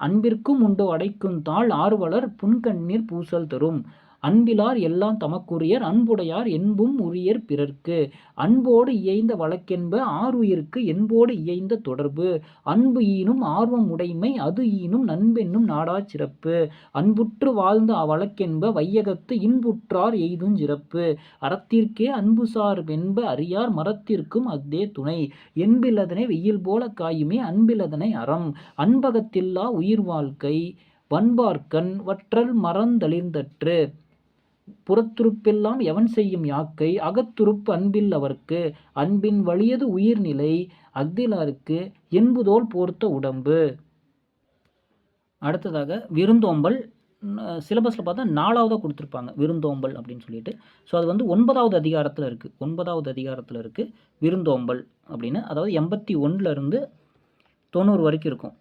அன்பிற்கும் உண்டு அடைக்கும் தாள் ஆர்வலர் புன்கண்ணீர் பூசல் தரும். அன்பிலார் எல்லாம் தமக்குரியர் அன்புடையார் என்பும் உரியர் பிறர்க்கு. அன்போடு இயைந்த வழக்கென்ப ஆறுயிருக்கு என்போடு இயைந்த தொடர்பு. அன்பு ஈனும் ஆர்வம் உடைமை அது ஈனும் நண்பென்னும் நாடாச் சிறப்பு. அன்புற்று வாழ்ந்த வழக்கென்ப வையகத்து இன்புற்றார் எய்துஞ் சிறப்பு. அறத்திற்கே அன்புசார் வென்ப அறியார் மரத்திற்கும் அஃதே துணை. என்பிலதனை வெயில் போல காயுமே அன்பிலதனை அறம். அன்பகத்தில்லா உயிர் வாழ்க்கை வன்பார்க்கண் வற்றல் மறந்தளிர்ந்தற்று. புறத்துருப்பெல்லாம் எவன் செய்யும் யாக்கை? அகத்துருப்பு அன்பில் அவர்க்கு அன்பின் வலியது உயிர்நிலை அக்திலாருக்கு என்புதோல் போர்த்த உடம்பு. அடுத்ததாக விருந்தோம்பல் சிலபஸில் பார்த்தா நாலாவதாக கொடுத்துருப்பாங்க விருந்தோம்பல் அப்படின்னு சொல்லிட்டு. ஸோ அது வந்து ஒன்பதாவது அதிகாரத்தில் இருக்குது ஒன்பதாவது அதிகாரத்தில் இருக்குது விருந்தோம்பல் அப்படின்னு. அதாவது எண்பத்தி ஒன்றுலேருந்து தொண்ணூறு வரைக்கும் இருக்கும்.